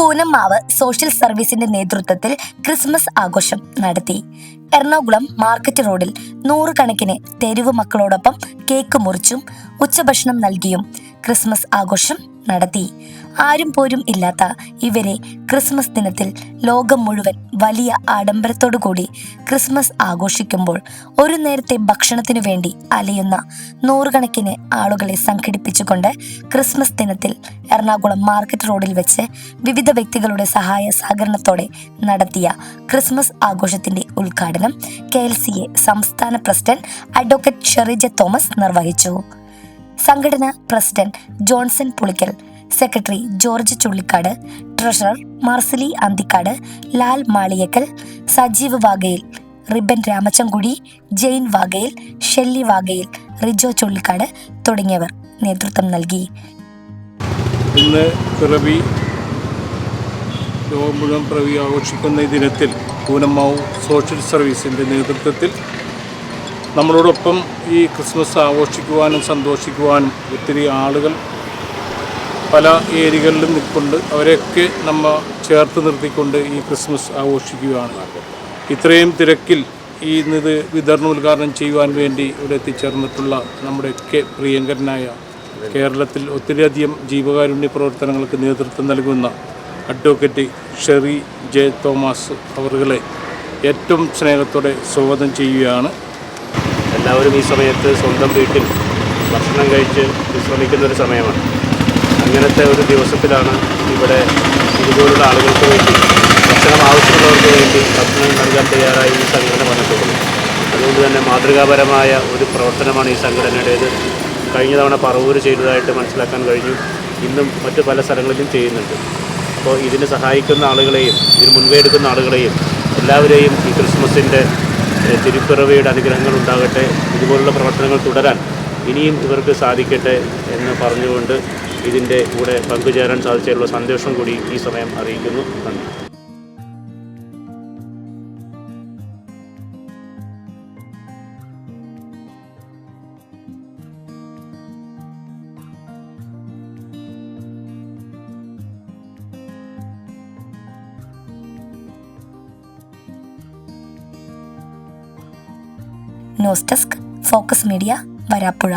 Koonammavu social സർവീസിന്റെ നേതൃത്വത്തിൽ Christmas ആഘോഷം നടത്തി. എറണാകുളം മാർക്കറ്റ് റോഡിൽ നൂറുകണക്കിന് തെരുവ് മക്കളോടൊപ്പം കേക്ക് മുറിച്ചും ഉച്ചഭക്ഷണം നൽകിയും ക്രിസ്മസ് ആഘോഷം നടത്തി. ആരും പോരും ഇല്ലാത്ത ഇവരെ ക്രിസ്മസ് ദിനത്തിൽ ലോകം മുഴുവൻ വലിയ ആഡംബരത്തോടു കൂടി ക്രിസ്മസ് ആഘോഷിക്കുമ്പോൾ ഒരു നേരത്തെ ഭക്ഷണത്തിനു വേണ്ടി അലയുന്ന നൂറുകണക്കിന് ആളുകളെ സംഘടിപ്പിച്ചുകൊണ്ട് ക്രിസ്മസ് ദിനത്തിൽ എറണാകുളം മാർക്കറ്റ് റോഡിൽ വെച്ച് വിവിധ വ്യക്തികളുടെ സഹായ സഹകരണത്തോടെ നടത്തിയ ക്രിസ്മസ് ആഘോഷത്തിന്റെ ഉദ്ഘാടനം കെ എൽ സി എ സംസ്ഥാന പ്രസിഡന്റ് അഡ്വക്കേറ്റ് ഷെറിജ തോമസ് നിർവഹിച്ചു. സംഘടന president Johnson Pulickal secretary George Chullikkad treasurer Marceli Anthikad Lal Maliyakkal Sajeev Vagayil Riben Ramachankudi Jain Vagayil Shelly Vagayil Rijo Chullikkad തുടങ്ങിയവർ നേതൃത്വം നൽകി. ഇന്ന് പിറവി ലോകം മുഴുവൻ പിറവി ആഘോഷിക്കുന്ന ഈ ദിനത്തിൽ പൂനമ്മാവ് സോഷ്യൽ സർവീസിന്റെ നേതൃത്വത്തിൽ നമ്മളോടൊപ്പം ഈ ക്രിസ്മസ് ആഘോഷിക്കുവാനും സന്തോഷിക്കുവാനും ഒത്തിരി ആളുകൾ പല ഏരിയകളിലും നിൽക്കൊണ്ട് അവരെയൊക്കെ നമ്മൾ ചേർത്ത് നിർത്തിക്കൊണ്ട് ഈ ക്രിസ്മസ് ആഘോഷിക്കുകയാണ്. ഇത്രയും തിരക്കിൽ ഈ ഇത് വിതരണം ഉദ്ഘാടനം ചെയ്യുവാൻ വേണ്ടി ഇവിടെ എത്തിച്ചേർന്നിട്ടുള്ള നമ്മുടെയൊക്കെ പ്രിയങ്കരനായ കേരളത്തിൽ ഒത്തിരിയധികം ജീവകാരുണ്യ പ്രവർത്തനങ്ങൾക്ക് നേതൃത്വം നൽകുന്ന അഡ്വക്കേറ്റ് ഷെറി ജെ തോമസ് അവറുകളെ ഏറ്റവും സ്നേഹത്തോടെ സ്വാഗതം ചെയ്യുകയാണ്. എല്ലാവരും ഈ സമയത്ത് സ്വന്തം വീട്ടിൽ ഭക്ഷണം കഴിച്ച് വിശ്രമിക്കുന്ന ഒരു സമയമാണ്. അങ്ങനത്തെ ഒരു ദിവസത്തിലാണ് ഇവിടെ ഇതുപോലുള്ള ആളുകൾക്ക് വേണ്ടി ഭക്ഷണം ആവശ്യമുള്ളവർക്ക് വേണ്ടി ഭക്ഷണം നൽകാൻ തയ്യാറായി ഈ സംഘടന വന്നിട്ടുള്ളത്. അതുകൊണ്ട് തന്നെ മാതൃകാപരമായ ഒരു പ്രവർത്തനമാണ് ഈ സംഘടനയുടേത്. കഴിഞ്ഞ തവണ പറവൂര് ചെയ്തതായിട്ട് മനസ്സിലാക്കാൻ കഴിഞ്ഞു. ഇന്നും മറ്റു പല സ്ഥലങ്ങളിലും ചെയ്യുന്നുണ്ട്. അപ്പോൾ ഇതിന് സഹായിക്കുന്ന ആളുകളെയും ഇതിന് മുൻകൈ എടുക്കുന്ന ആളുകളെയും എല്ലാവരെയും ഈ ക്രിസ്മസിന്റെ തിരുപ്പിറവിയുടെ അനുഗ്രഹങ്ങൾ ഉണ്ടാകട്ടെ. ഇതുപോലുള്ള പ്രവർത്തനങ്ങൾ തുടരാൻ ഇനിയും ഇവർക്ക് സാധിക്കട്ടെ എന്ന് പറഞ്ഞുകൊണ്ട് ഇതിന്റെ കൂടെ പങ്കുചേരാൻ സാധിച്ചതിലുള്ള സന്തോഷം കൂടി ഈ സമയം അറിയിക്കുന്നു. നന്ദി. News desk focus media Varapuzha